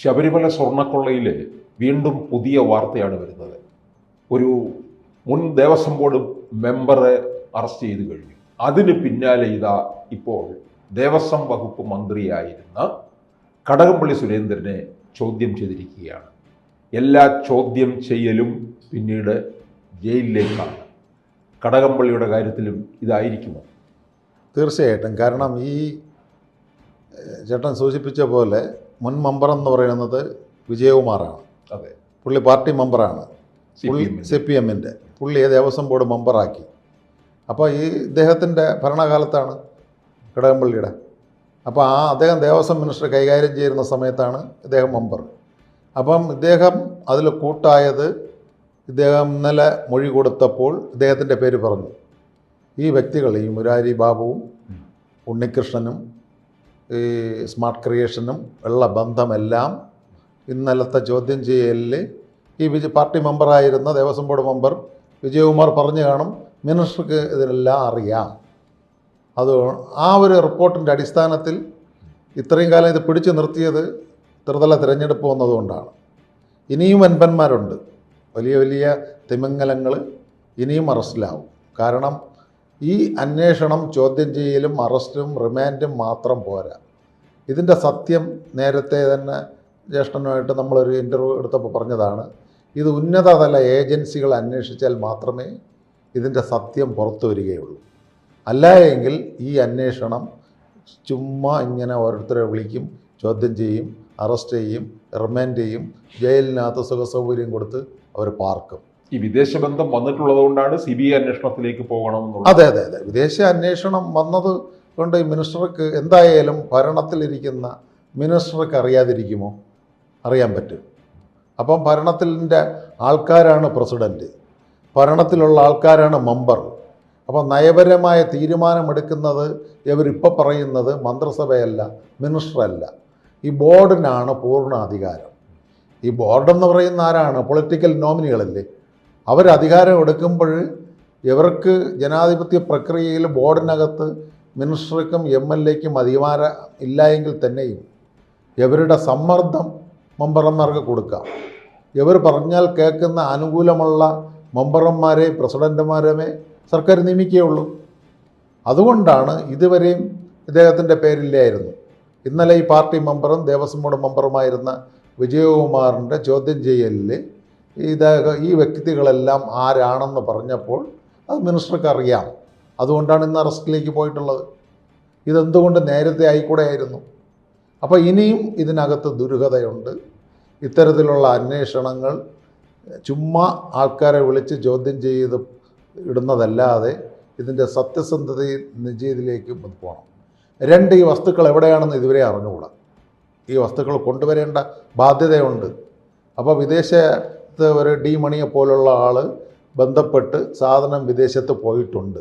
ശബരിമല സ്വർണക്കൊള്ളയിൽ വീണ്ടും പുതിയ വാർത്തയാണ് വരുന്നത്. ഒരു മുൻ ദേവസ്വം ബോർഡ് മെമ്പറെ അറസ്റ്റ് ചെയ്ത് കഴിഞ്ഞു. അതിന് പിന്നാലെ ഇതാ ഇപ്പോൾ ദേവസ്വം വകുപ്പ് മന്ത്രിയായിരുന്ന കടകംപള്ളി സുരേന്ദ്രനെ ചോദ്യം ചെയ്തിരിക്കുകയാണ്. എല്ലാ ചോദ്യം ചെയ്യലും പിന്നീട് ജയിലിലേക്കാണ്. കടകംപള്ളിയുടെ കാര്യത്തിലും ഇതായിരിക്കുമോ? തീർച്ചയായിട്ടും. കാരണം ഈ ചേട്ടൻ സൂചിപ്പിച്ച പോലെ മുൻ മെമ്പർ എന്ന് പറയുന്നത് വിജയകുമാറാണ്. അതെ. പുള്ളി പാർട്ടി മെമ്പറാണ്. സി പി പുള്ളി എമ്മിന്റെ. സി പി എമ്മിന്റെ. പുള്ളിയെ ദേവസ്വം ബോർഡ് മെമ്പറാക്കി. അപ്പോൾ ഈ ഇദ്ദേഹത്തിന്റെ ഭരണകാലത്താണ് കടകംപള്ളിയുടെ. അപ്പോൾ ആ അദ്ദേഹം ദേവസ്വം മിനിസ്റ്റർ കൈകാര്യം ചെയ്യുന്ന സമയത്താണ് ഇദ്ദേഹം മെമ്പർ. അപ്പം ഇദ്ദേഹം അതിൽ കൂട്ടായത് ഇദ്ദേഹം ഇന്നലെ മൊഴി കൊടുത്തപ്പോൾ ഇദ്ദേഹത്തിന്റെ പേര് പറഞ്ഞു. ഈ വ്യക്തികൾ ഈ മുരാരി ബാബുവും ഉണ്ണികൃഷ്ണനും ഈ സ്മാർട്ട് ക്രിയേഷനും ഉള്ള ബന്ധമെല്ലാം ഇന്നലത്തെ ചോദ്യം ചെയ്യലിൽ ഈ വിജ പാർട്ടി മെമ്പറായിരുന്ന ദേവസ്വം ബോർഡ് മെമ്പർ വിജയകുമാർ പറഞ്ഞു കാണും മിനിസ്റ്റർക്ക് ഇതിനെല്ലാം അറിയാം. അത് ആ ഒരു റിപ്പോർട്ടിന്റെ അടിസ്ഥാനത്തിൽ ഇത്രയും കാലം ഇത് പിടിച്ചു നിർത്തിയത് ത്രിതല തിരഞ്ഞെടുപ്പ് വന്നതുകൊണ്ടാണ്. ഇനിയും വൻപന്മാരുണ്ട് വലിയ വലിയ തിമിംഗലങ്ങൾ ഇനിയും അറസ്റ്റിലാവും. കാരണം ഈ അന്വേഷണം ചോദ്യം ചെയ്യലും അറസ്റ്റും റിമാൻഡും മാത്രം പോരാ. ഇതിന്റെ സത്യം നേരത്തെ തന്നെ ജ്യേഷ്ഠനുമായിട്ട് നമ്മളൊരു ഇന്റർവ്യൂ എടുത്തപ്പോൾ പറഞ്ഞതാണ് ഇത് ഉന്നതതല ഏജൻസികൾ അന്വേഷിച്ചാൽ മാത്രമേ ഇതിന്റെ സത്യം പുറത്തു വരികയുള്ളൂ. അല്ല എങ്കിൽ ഈ അന്വേഷണം ചുമ്മാ ഇങ്ങനെ ഓരോരുത്തരെ വിളിക്കും ചോദ്യം ചെയ്യും അറസ്റ്റ് ചെയ്യും റിമാൻഡ് ചെയ്യും ജയിലിനകത്ത് സുഖസൗകര്യം കൊടുത്ത് അവർ പാർക്കും. ഈ വിദേശ ബന്ധം വന്നിട്ടുള്ളത് കൊണ്ടാണ് സി ബി ഐ അന്വേഷണത്തിലേക്ക് പോകണം അതെ അതെ അതെ. വിദേശ അന്വേഷണം വന്നത് കൊണ്ട് മിനിസ്റ്റർക്ക് എന്തായാലും ഭരണത്തിലിരിക്കുന്ന മിനിസ്റ്റർക്ക് അറിയാതിരിക്കുമോ? അറിയാൻ പറ്റും. അപ്പം ഭരണത്തിന്റെ ആൾക്കാരാണ് പ്രസിഡന്റ് ഭരണത്തിലുള്ള ആൾക്കാരാണ് മെമ്പർ. അപ്പോൾ നയപരമായ തീരുമാനമെടുക്കുന്നത് ഇവരിപ്പോൾ പറയുന്നത് മന്ത്രിസഭയല്ല മിനിസ്റ്ററല്ല. ഈ ബോർഡിനാണ് പൂർണ അധികാരം ഈ ബോർഡെന്ന് പറയുന്ന ആരാണ്? പൊളിറ്റിക്കൽ നോമിനികളല്ലേ? അവർ അധികാരം എടുക്കുമ്പോൾ ഇവർക്ക് ജനാധിപത്യ പ്രക്രിയയിൽ ബോർഡിനകത്ത് മിനിസ്റ്റർക്കും എം എൽ എക്കും അധികാരം ഇല്ല എങ്കിൽ തന്നെയും ഇവരുടെ സമ്മർദ്ദം മെമ്പർമാർക്ക് കൊടുക്കാം. ഇവർ പറഞ്ഞാൽ കേൾക്കുന്ന അനുകൂലമുള്ള മെമ്പർമാരെ പ്രസിഡന്റുമാരെ സർക്കാർ നിയമിക്കുകയുള്ളൂ. അതുകൊണ്ടാണ് ഇതുവരെയും ഇദ്ദേഹത്തിന്റെ പേരില്ലായിരുന്നു. ഇന്നലെ ഈ പാർട്ടി മെമ്പറും ദേവസ്വം ബോർഡ് മെമ്പറുമായിരുന്ന വിജയകുമാറിന്റെ ചോദ്യം ചെയ്യലിൽ ഇദ്ദേഹം ഈ വ്യക്തികളെല്ലാം ആരാണെന്ന് പറഞ്ഞപ്പോൾ അത് മിനിസ്റ്റർക്ക് അറിയാം അതുകൊണ്ടാണ് ഇന്ന് അറസ്റ്റിലേക്ക് പോയിട്ടുള്ളത്. ഇതെന്തുകൊണ്ട് നേരത്തെ ആയിക്കൂടെയായിരുന്നു? അപ്പോൾ ഇനിയും ഇതിനകത്ത് ദുരൂഹതയുണ്ട്. ഇത്തരത്തിലുള്ള അന്വേഷണങ്ങൾ ചുമ്മാ ആൾക്കാരെ വിളിച്ച് ചോദ്യം ചെയ്ത് ഇടുന്നതല്ലാതെ ഇതിന്റെ സത്യസന്ധതയും ഇത് പോകണം രണ്ട് ഈ വസ്തുക്കൾ എവിടെയാണെന്ന് ഇതുവരെ അറിഞ്ഞുകൂടാ? ഈ വസ്തുക്കൾ കൊണ്ടുവരേണ്ട ബാധ്യതയുണ്ട്. അപ്പോൾ വിദേശത്ത് ഒരു ഡി മണിയെ പോലുള്ള ആൾ ബന്ധപ്പെട്ട് സാധനം വിദേശത്ത് പോയിട്ടുണ്ട്.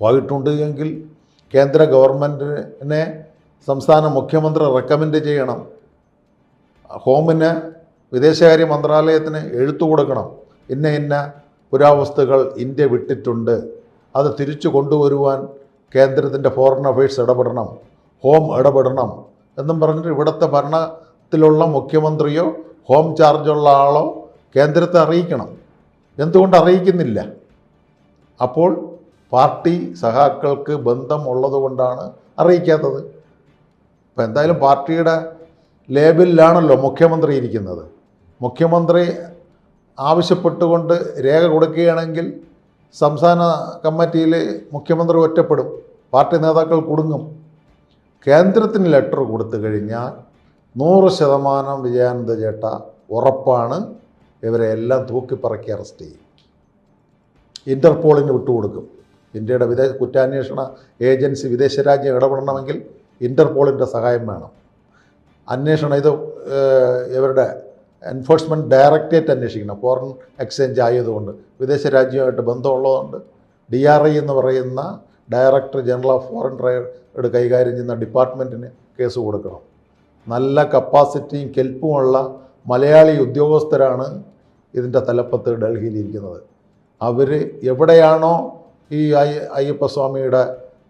പോയിട്ടുണ്ട് എങ്കിൽ കേന്ദ്ര ഗവൺമെന്റിനെ സംസ്ഥാന മുഖ്യമന്ത്രി റെക്കമെൻഡ് ചെയ്യണം. ഹോമിന് വിദേശകാര്യ മന്ത്രാലയത്തിന് എഴുത്തു കൊടുക്കണം. ഇന്ന ഇന്ന പുരാവസ്തുക്കൾ ഇന്ത്യ വിട്ടിട്ടുണ്ട്. അത് തിരിച്ചു കൊണ്ടുവരുവാൻ കേന്ദ്രത്തിന്റെ ഫോറിൻ അഫയേഴ്സ് ഇടപെടണം. ഹോം ഇടപെടണം എന്നും പറഞ്ഞിട്ട് ഇവിടുത്തെ ഭരണത്തിലുള്ള മുഖ്യമന്ത്രിയോ ഹോം ചാർജുള്ള ആളോ കേന്ദ്രത്തെ അറിയിക്കണം. എന്തുകൊണ്ട് അറിയിക്കുന്നില്ല? അപ്പോൾ പാർട്ടി സഹാക്കൾക്ക് ബന്ധം ഉള്ളതുകൊണ്ടാണ് അറിയിക്കാത്തത്. അപ്പോൾ എന്തായാലും പാർട്ടിയുടെ ലേബലിലാണല്ലോ മുഖ്യമന്ത്രി ഇരിക്കുന്നത്. മുഖ്യമന്ത്രി ആവശ്യപ്പെട്ടുകൊണ്ട് രേഖ കൊടുക്കുകയാണെങ്കിൽ സംസ്ഥാന കമ്മിറ്റിയിൽ മുഖ്യമന്ത്രി ഒറ്റപ്പെടും. പാർട്ടി നേതാക്കൾ കുടുങ്ങും. കേന്ദ്രത്തിന് ലെറ്റർ കൊടുത്തു കഴിഞ്ഞാൽ നൂറ് ശതമാനം വിജയാനന്ദ ചേട്ട ഉറപ്പാണ്. ഇവരെ എല്ലാം തൂക്കിപ്പറക്കി അറസ്റ്റ് ചെയ്യും. ഇന്റർപോളിന് വിട്ടുകൊടുക്കും. ഇന്ത്യയുടെ വിദേശ കുറ്റാന്വേഷണ ഏജൻസി വിദേശ രാജ്യം ഇടപെടണമെങ്കിൽ ഇന്റർപോളിന്റെ സഹായം വേണം. അന്വേഷണം ഇത് ഇവരുടെ എൻഫോഴ്സ്മെന്റ് ഡയറക്റ്ററേറ്റ് അന്വേഷിക്കണം. ഫോറിൻ എക്സ്ചേഞ്ച് ആയതുകൊണ്ട് വിദേശ രാജ്യമായിട്ട് ബന്ധമുള്ളതുകൊണ്ട് ഡി ആർ ഐ എന്ന് പറയുന്ന director general of foreign trade കൈകാര്യം ചെയ്യുന്ന ഡിപ്പാർട്ട്മെന്റിന് കേസ് കൊടുക്കണം. നല്ല കപ്പാസിറ്റിയും കെൽപ്പുമുള്ള മലയാളി ഉദ്യോഗസ്ഥരാണ് ഇതിന്റെ തലപ്പത്ത് ഡൽഹിയിലിരിക്കുന്നത് അവർ എവിടെയാണോ ഈ അയ്യ അയ്യപ്പസ്വാമിയുടെ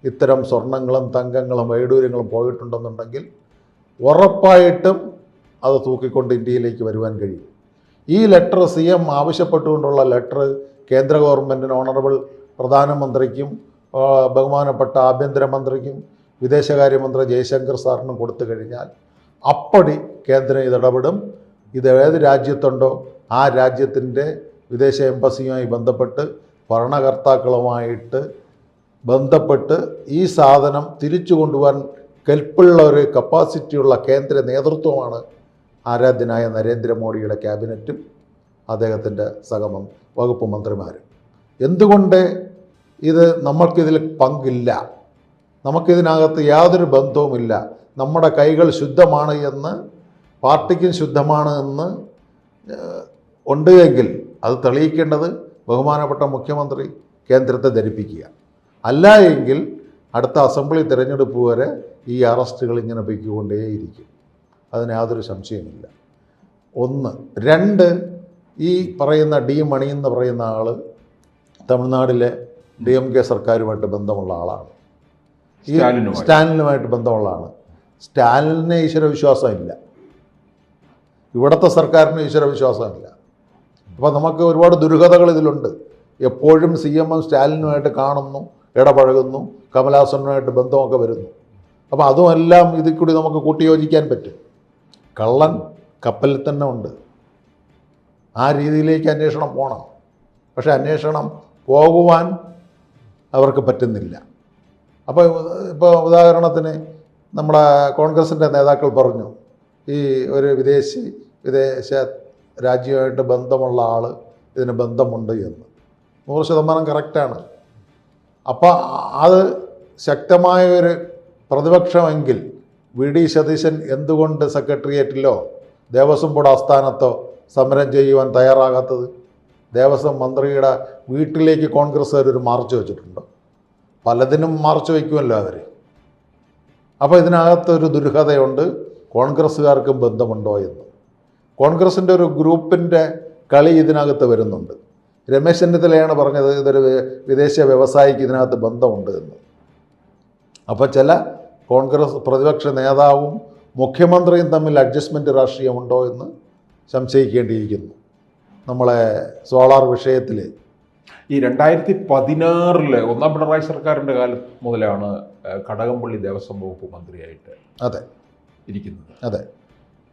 ഇത്തരം സ്വർണങ്ങളും തങ്കങ്ങളും വൈഡൂര്യങ്ങളും പോയിട്ടുണ്ടെന്നുണ്ടെങ്കിൽ ഉറപ്പായിട്ടും അത് തൂക്കിക്കൊണ്ട് ഇന്ത്യയിലേക്ക് വരുവാൻ കഴിയും. ഈ ലെറ്റർ സി എം ആവശ്യപ്പെട്ടുകൊണ്ടുള്ള ലെറ്റർ കേന്ദ്ര ഗവൺമെന്റിന് ഓണറബിൾ പ്രധാനമന്ത്രിക്കും ബഹുമാനപ്പെട്ട ആഭ്യന്തരമന്ത്രിക്കും വിദേശകാര്യമന്ത്രി ജയശങ്കർ സാറിനും കൊടുത്തു കഴിഞ്ഞാൽ അപ്പടി കേന്ദ്രം ഇതിടപെടും ഇത് ഏത് രാജ്യത്തുണ്ടോ ആ രാജ്യത്തിന്റെ വിദേശ എംബസിയുമായി ബന്ധപ്പെട്ട് ഭരണകർത്താക്കളുമായിട്ട് ബന്ധപ്പെട്ട് ഈ സാധനം തിരിച്ചു കൊണ്ടുപോകാൻ കെൽപ്പുള്ള ഒരു കപ്പാസിറ്റിയുള്ള കേന്ദ്ര നേതൃത്വമാണ് ആരാധ്യനായ നരേന്ദ്രമോദിയുടെ ക്യാബിനറ്റും അദ്ദേഹത്തിന്റെ സഹമം വകുപ്പ് മന്ത്രിമാരും. എന്തുകൊണ്ട് ഇത് നമ്മൾക്കിതിൽ പങ്കില്ല? നമുക്കിതിനകത്ത് യാതൊരു ബന്ധവുമില്ല. നമ്മുടെ കൈകൾ ശുദ്ധമാണ് എന്ന് പാർട്ടിക്കും ശുദ്ധമാണ് എന്ന് ഉണ്ട് എങ്കിൽ അത് തെളിയിക്കേണ്ടത് ബഹുമാനപ്പെട്ട മുഖ്യമന്ത്രി കേന്ദ്രത്തെ ധരിപ്പിക്കുക. അല്ല എങ്കിൽ അടുത്ത അസംബ്ലി തിരഞ്ഞെടുപ്പ് വരെ ഈ അറസ്റ്റുകൾ ഇങ്ങനെ പൊയ്ക്കൊണ്ടേയിരിക്കും. അതിന് യാതൊരു സംശയമില്ല ഒന്ന്. രണ്ട് ഈ പറയുന്ന ഡി മണി എന്ന് പറയുന്ന ആൾ തമിഴ്നാട്ടിലെ ഡി എം കെ സർക്കാരുമായിട്ട് ബന്ധമുള്ള ആളാണ്. ഈ സ്റ്റാലിനുമായി. സ്റ്റാലിനുമായിട്ട് ബന്ധമുള്ള ആളാണ് സ്റ്റാലിന് ഈശ്വരവിശ്വാസമില്ല ഇവിടുത്തെ സർക്കാരിന് ഈശ്വരവിശ്വാസമില്ല അപ്പോൾ നമുക്ക് ഒരുപാട് ദുരിതകൾ ഇതിലുണ്ട്. എപ്പോഴും സി എം എം സ്റ്റാലിനുമായിട്ട് കാണുന്നു ഇടപഴകുന്നു കമലാസനുമായിട്ട് ബന്ധമൊക്കെ വരുന്നു. അപ്പോൾ അതുമെല്ലാം ഇതിൽ കൂടി നമുക്ക് കൂട്ടിയോജിക്കാൻ പറ്റും. കള്ളൻ കപ്പലിൽ തന്നെ ഉണ്ട്. ആ രീതിയിലേക്ക് അന്വേഷണം പോകണം പക്ഷേ അന്വേഷണം പോകുവാൻ അവർക്ക് പറ്റുന്നില്ല. അപ്പോൾ ഇപ്പോൾ ഉദാഹരണത്തിന് നമ്മുടെ കോൺഗ്രസിന്റെ നേതാക്കൾ പറഞ്ഞു ഈ ഒരു വിദേശി വിദേശ രാജ്യമായിട്ട് ബന്ധമുള്ള ആൾ ഇതിന് ബന്ധമുണ്ട് എന്ന്. നൂറ് ശതമാനം കറക്റ്റാണ്. അപ്പോൾ അത് ശക്തമായ ഒരു പ്രതിപക്ഷമെങ്കിൽ വി ഡി സതീശൻ എന്തുകൊണ്ട് സെക്രട്ടേറിയറ്റിലോ ദേവസ്വം ബോർഡ് ആസ്ഥാനത്തോ സമരം ചെയ്യുവാൻ തയ്യാറാകാത്തത്? ദേവസ്വം മന്ത്രിയുടെ വീട്ടിലേക്ക് കോൺഗ്രസ്സുകാർ ഒരു മാർച്ച് വെച്ചിട്ടുണ്ട്. പലതിനും മാർച്ച് വയ്ക്കുമല്ലോ അവർ അപ്പോൾ ഇതിനകത്തൊരു ദുരൂഹതയുണ്ട്. കോൺഗ്രസ്സുകാർക്കും ബന്ധമുണ്ടോ എന്ന്. കോൺഗ്രസിന്റെ ഒരു ഗ്രൂപ്പിന്റെ കളി ഇതിനകത്ത് വരുന്നുണ്ട്. രമേശ് ചെന്നിത്തലയാണ് പറഞ്ഞത് ഇതൊരു വിദേശ വ്യവസായിക്ക് ഇതിനകത്ത് ബന്ധമുണ്ട് എന്ന്. അപ്പോൾ ചില കോൺഗ്രസ് പ്രതിപക്ഷ നേതാവും മുഖ്യമന്ത്രിയും തമ്മിൽ അഡ്ജസ്റ്റ്മെന്റ് രാഷ്ട്രീയമുണ്ടോ എന്ന് സംശയിക്കേണ്ടിയിരിക്കുന്നു. നമ്മളെ സോളാർ വിഷയത്തിൽ. ഈ രണ്ടായിരത്തി പതിനാറിൽ ഒന്നാം പിണറായി സർക്കാരിന്റെ കാലം മുതലാണ് കടകംപള്ളി ദേവസ്വം വകുപ്പ് മന്ത്രിയായിട്ട്. അതെ. ഇരിക്കുന്നത്. അതെ.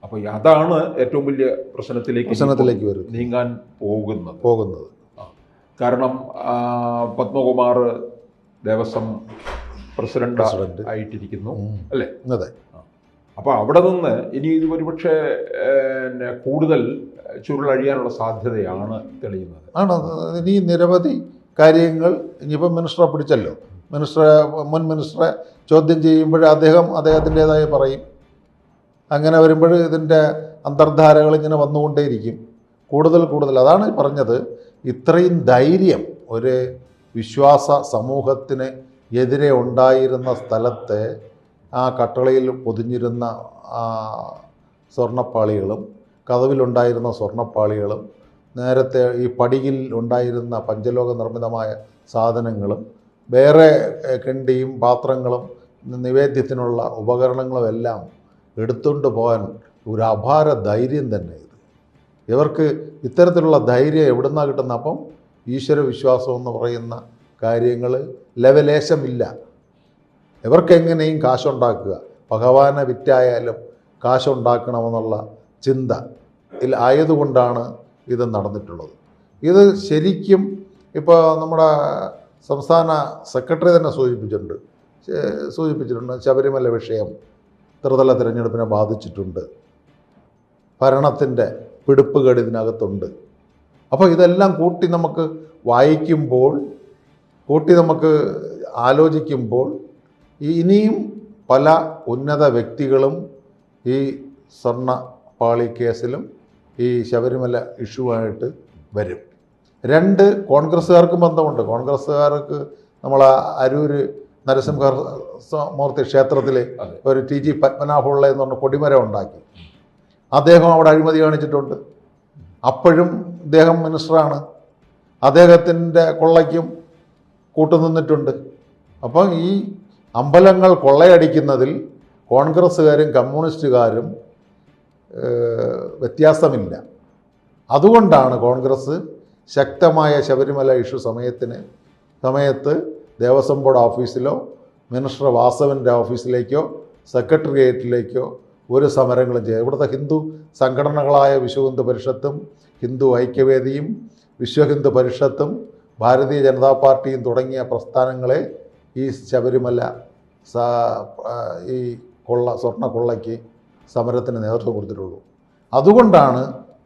അപ്പോൾ അതാണ് ഏറ്റവും വലിയ പ്രശ്നത്തിലേക്ക് പ്രശ്നത്തിലേക്ക് വരും നീങ്ങാൻ പോകുന്നത്. പോകുന്നത്. കാരണം പത്മകുമാർ ദേവസ്വം പ്രസിഡന്റ്. ആയിട്ടിരിക്കുന്നു. അല്ലേ? അതെ. അപ്പോൾ അവിടെ നിന്ന് ഇനി ഇത് ഒരുപക്ഷെ കൂടുതൽ ചുരുളഴിയാനുള്ള സാധ്യതയാണ് തെളിയുന്നത്. ആണ്. ഇനി നിരവധി കാര്യങ്ങൾ ഇനിയിപ്പം മിനിസ്റ്ററെ പിടിച്ചല്ലോ. മിനിസ്റ്ററെ മുൻ മിനിസ്റ്ററെ ചോദ്യം ചെയ്യുമ്പോൾ അദ്ദേഹം അദ്ദേഹത്തിന്റെതായി പറയും. അങ്ങനെ വരുമ്പോൾ ഇതിന്റെ അന്തർധാരകൾ ഇങ്ങനെ വന്നുകൊണ്ടേയിരിക്കും. കൂടുതൽ കൂടുതൽ. അതാണ് പറഞ്ഞത്. ഇത്രയും ധൈര്യം ഒരു വിശ്വാസ സമൂഹത്തിന് എതിരെ ഉണ്ടായിരുന്ന സ്ഥലത്തെ ആ കട്ടളയിൽ പൊതിഞ്ഞിരുന്ന സ്വർണപ്പാളികളും സ്വർണപ്പാളികളും കതവിലുണ്ടായിരുന്ന സ്വർണപ്പാളികളും നേരത്തെ ഈ പടിയിൽ ഉണ്ടായിരുന്ന പഞ്ചലോക നിർമ്മിതമായ സാധനങ്ങളും വേറെ കിണ്ടിയും പാത്രങ്ങളും നിവേദ്യത്തിനുള്ള ഉപകരണങ്ങളും എല്ലാം എടുത്തുകൊണ്ട് പോകാൻ ഒരു അപാര ധൈര്യം തന്നെ ഇത്. ഇവർക്ക് ഇത്തരത്തിലുള്ള ധൈര്യം എവിടുന്നാണ് കിട്ടുന്ന? അപ്പം ഈശ്വര വിശ്വാസം എന്ന് പറയുന്ന കാര്യങ്ങൾ ലവലേശമില്ല. ഇവർക്കെങ്ങനെയും കാശുണ്ടാക്കുക. ഭഗവാനെ വിറ്റായാലും കാശുണ്ടാക്കണമെന്നുള്ള ചിന്ത ആയതുകൊണ്ടാണ് ഇത് നടന്നിട്ടുള്ളത്. ഇത് ശരിക്കും ഇപ്പോൾ നമ്മുടെ സംസ്ഥാന സെക്രട്ടറി തന്നെ സൂചിപ്പിച്ചിട്ടുണ്ട്. സൂചിപ്പിച്ചിട്ടുണ്ട് ശബരിമല വിഷയം. ത്രിതല തിരഞ്ഞെടുപ്പിനെ ബാധിച്ചിട്ടുണ്ട്. ഭരണത്തിന്റെ പിടിപ്പുകേട് ഇതിനകത്തുണ്ട്. അപ്പോൾ ഇതെല്ലാം കൂട്ടി നമുക്ക് വായിക്കുമ്പോൾ കൂട്ടി നമുക്ക് ആലോചിക്കുമ്പോൾ ഇനിയും പല ഉന്നത വ്യക്തികളും ഈ സ്വർണ പാളി കേസിലും ഈ ശബരിമല ഇഷ്യുവായിട്ട് വരും. രണ്ട് കോൺഗ്രസ്സുകാർക്കും ബന്ധമുണ്ട്. കോൺഗ്രസ്സുകാർക്ക് നമ്മൾ അരൂര് നരസിംഹ മൂർത്തി ക്ഷേത്രത്തിൽ ഒരു ടി ജി പത്മനാഭപിള്ള എന്ന് പറഞ്ഞ കൊടിമരം ഉണ്ടാക്കി. അദ്ദേഹം അവിടെ അഴിമതി കാണിച്ചിട്ടുണ്ട്. അപ്പോഴും അദ്ദേഹം മിനിസ്റ്ററാണ്. അദ്ദേഹത്തിന്റെ കൊള്ളയ്ക്കും കൂട്ടുനിന്നിട്ടുണ്ട്. അപ്പം ഈ അമ്പലങ്ങൾ കൊള്ളയടിക്കുന്നതിൽ കോൺഗ്രസ്സുകാരും കമ്മ്യൂണിസ്റ്റുകാരും വ്യത്യാസമില്ല. അതുകൊണ്ടാണ് കോൺഗ്രസ് ശക്തമായ ശബരിമല ഇഷ്യൂ സമയത്തിന് സമയത്ത് ദേവസ്വം ബോർഡ് ഓഫീസിലോ മിനിസ്റ്റർ വാസവന്റെ ഓഫീസിലേക്കോ സെക്രട്ടേറിയറ്റിലേക്കോ ഒരു സമരങ്ങളും ചെയ്യുക ഇവിടുത്തെ ഹിന്ദു സംഘടനകളായ വിശ്വ ഹിന്ദു പരിഷത്തും ഹിന്ദു ഐക്യവേദിയും വിശ്വ ഹിന്ദു പരിഷത്തും ഭാരതീയ ജനതാ പാർട്ടിയും തുടങ്ങിയ പ്രസ്ഥാനങ്ങളെ ഈ ശബരിമല ഈ കൊള്ള സ്വർണ കൊള്ളയ്ക്ക് സമരത്തിന് നേതൃത്വം കൊടുത്തിട്ടുള്ളൂ. അതുകൊണ്ടാണ്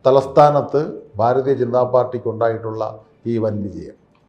തലസ്ഥാനത്ത് ഭാരതീയ ജനതാ പാർട്ടിക്ക് ഉണ്ടായിട്ടുള്ള ഈ വൻ വിജയം.